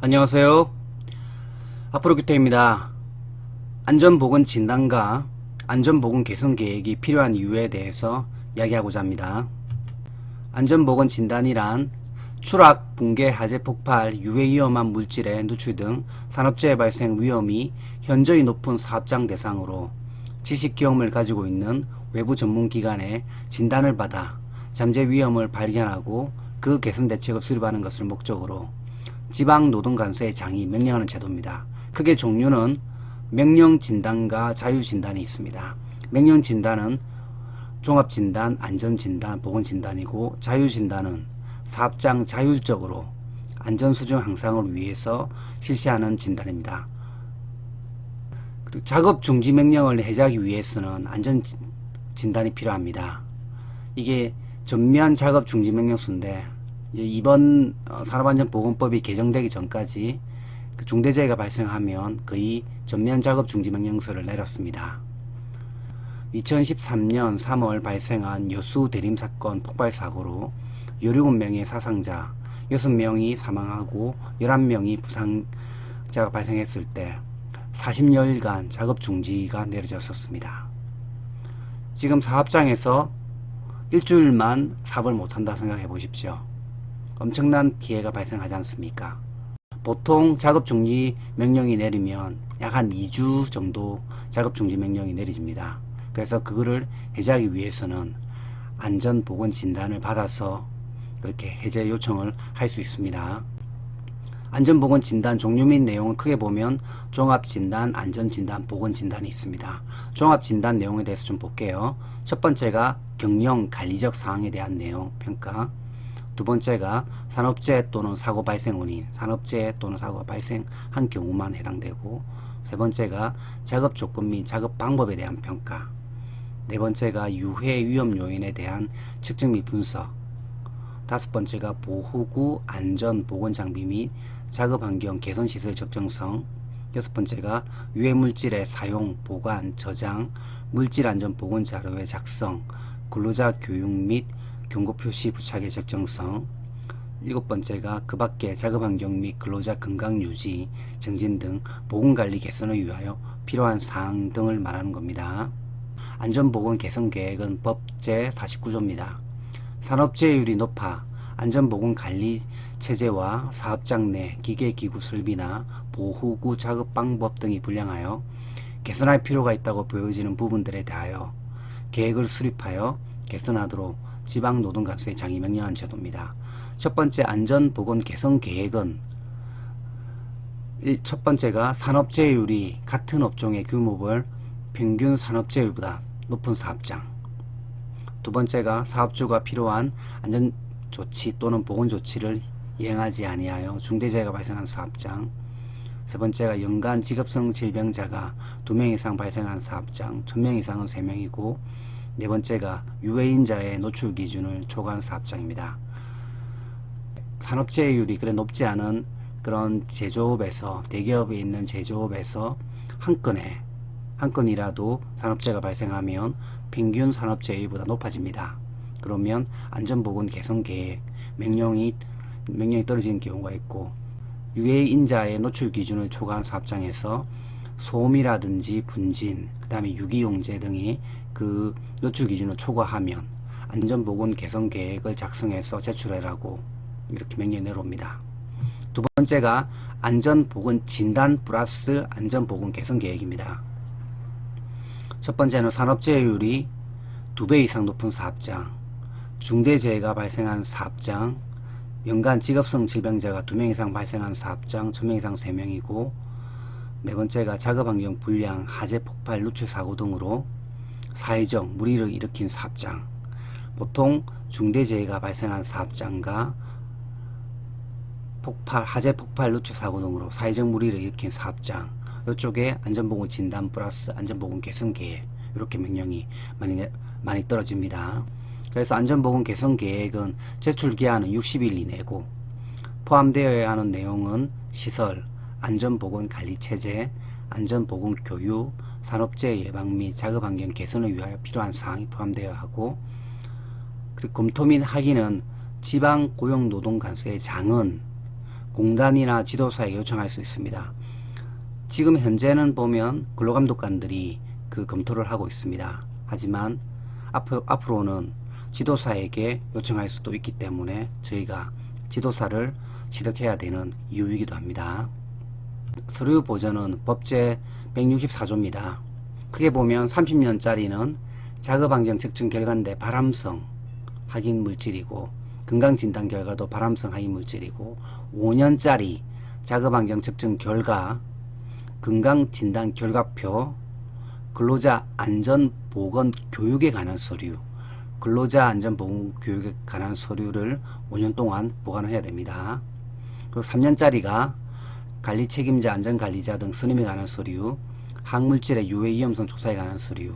안녕하세요. 앞으로 규태입니다. 안전보건 진단과 안전보건 개선 계획이 필요한 이유에 대해서 이야기하고자 합니다. 안전보건 진단이란 추락, 붕괴, 화재, 폭발, 유해 위험한 물질의 누출 등 산업재해 발생 위험이 현저히 높은 사업장 대상으로 지식 경험을 가지고 있는 외부 전문 기관의 진단을 받아 잠재 위험을 발견하고 그 개선 대책을 수립하는 것을 목적으로 지방 노동간서의 장이 명령하는 제도입니다. 크게 종류는 명령 진단과 자유 진단이 있습니다. 명령 진단은 종합 진단, 안전 진단, 보건 진단이고 자유 진단은 사업장 자율적으로 안전 수준 향상을 위해서 실시하는 진단입니다. 그리고 작업 중지 명령을 해제하기 위해서는 안전 진- 진단이 필요합니다. 이게 전면 작업 중지 명령서인데 이제 이번 어, 산업안전보건법이 개정되기 전까지 그 중대재해가 발생하면 거의 전면 작업 중지 명령서를 내렸습니다. 2013년 3월 발생한 여수 대림 사건 폭발 사고로 17명의 사상자, 6명이 사망하고 11명이 부상자가 발생했을 때 40여일간 작업 중지가 내려졌었습니다. 지금 사업장에서 일주일만 사업을 못한다 생각해 보십시오. 엄청난 피해가 발생하지 않습니까? 보통 작업 중지 명령이 내리면 약 한 2주 정도 작업 중지 명령이 내려집니다. 그래서 그거를 해제하기 위해서는 안전 보건 진단을 받아서 그렇게 해제 요청을 할 수 있습니다. 안전보건 진단 종류 및 내용은 크게 보면 종합 진단, 안전 진단, 보건 진단이 있습니다. 종합 진단 내용에 대해서 좀 볼게요. 첫 번째가 경영 관리적 사항에 대한 내용 평가. 두 번째가 산업재해 또는 사고 발생 원인, 산업재해 또는 사고가 발생한 경우만 해당되고 세 번째가 작업 조건 및 작업 방법에 대한 평가. 네 번째가 유해 위험 요인에 대한 측정 및 분석. 다섯 번째가 보호구 안전 보건 장비 및 작업 환경 개선 시설 적정성. 여섯 번째가 유해 물질의 사용, 보관, 저장, 물질 안전 보건 자료의 작성, 근로자 교육 및 경고 표시 부착의 적정성. 일곱 번째가 그 밖의 작업 환경 및 근로자 건강 유지, 정진 등 보건 관리 개선을 위하여 필요한 사항 등을 말하는 겁니다. 안전보건 개선 계획은 법 제 49조입니다. 산업재해율이 높아 안전보건 관리 체제와 사업장 내 기계 기구 설비나 보호구 작업 방법 등이 불량하여 개선할 필요가 있다고 보여지는 부분들에 대하여 계획을 수립하여 개선하도록 지방노동간수의 장이 명령한 제도입니다. 첫 번째 안전보건 개선 계획은 일- 첫 번째가 산업재해율이 같은 업종의 규모별 평균 산업재해율보다 높은 사업장. 두 번째가 사업주가 필요한 안전 조치 또는 보건 조치를 이행하지 아니하여 중대재해가 발생한 사업장. 세 번째가 연간 직업성 질병자가 두 명 이상 발생한 사업장. 천 명 이상은 세 명이고 네 번째가 유해인자의 노출 기준을 초과한 사업장입니다. 산업재해율이 그래 높지 않은 그런 제조업에서 대기업에 있는 제조업에서 한 건에 한 건이라도 산업재해가 발생하면 평균 산업재해율보다 높아집니다. 그러면 안전보건 개선 계획 명령이 명령이 떨어지는 경우가 있고 유해 인자의 노출 기준을 초과한 사업장에서 소음이라든지 분진, 그 다음에 유기용제 등이 그 노출 기준을 초과하면 안전보건 개선 계획을 작성해서 제출해라고 이렇게 명령이 내려옵니다. 두 번째가 안전보건 진단 플러스 안전보건 개선 계획입니다. 첫 번째는 산업재해율이 두 배 이상 높은 사업장, 중대재해가 발생한 사업장, 연간 직업성 질병자가 두 명 이상 발생한 사업장, 천명 이상 세 명이고 네 번째가 작업환경 불량, 화재 폭발, 누출 사고 등으로 사회적 무리를 일으킨 사업장, 보통 중대재해가 발생한 사업장과 폭발, 화재 폭발, 누출 사고 등으로 사회적 무리를 일으킨 사업장, 이쪽에 안전보건 진단 플러스 안전보건 개선 계획 이렇게 명령이 많이 내- 많이 떨어집니다. 그래서 안전보건 개선 계획은 제출 기한은 60일 이내고 포함되어야 하는 내용은 시설, 안전보건 관리 체제, 안전보건 교육, 산업재해 예방 및 작업환경 개선을 위하여 필요한 사항이 포함되어야 하고 그리고 검토 및 확인은 지방 고용노동간수의 장은 공단이나 지도사에게 요청할 수 있습니다. 지금 현재는 보면 근로감독관들이 그 검토를 하고 있습니다. 하지만 앞으, 앞으로는 지도사에게 요청할 수도 있기 때문에 저희가 지도사를 취득해야 되는 이유이기도 합니다. 서류 보전은 법제 164조입니다. 크게 보면 30년짜리는 작업환경 측정 결과인데 발암성 확인 물질이고 건강진단 결과도 발암성 확인 물질이고 5년짜리 작업환경 측정 결과 건강진단 결과표 근로자 안전보건 교육에 관한 서류 근로자 안전보건 교육에 관한 서류를 5년 동안 보관해야 됩니다. 그리고 3년짜리가 관리 책임자 안전관리자 등 선임에 관한 서류 항물질의 유해 위험성 조사에 관한 서류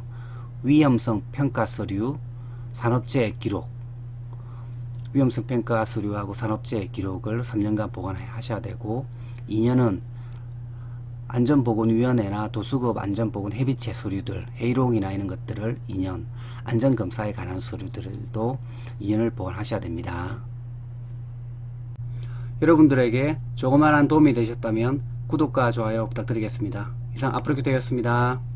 위험성 평가 서류 산업재해 기록 위험성 평가 서류하고 산업재해 기록을 3년간 보관하셔야 되고 2년은 안전보건위원회나 도수급 안전보건 협의체 서류들 회의록이나 이런 것들을 2년 안전검사에 관한 서류들도 2년을 보관하셔야 됩니다. 여러분들에게 조그마한 도움이 되셨다면 구독과 좋아요 부탁드리겠습니다. 이상 앞으로 되었습니다.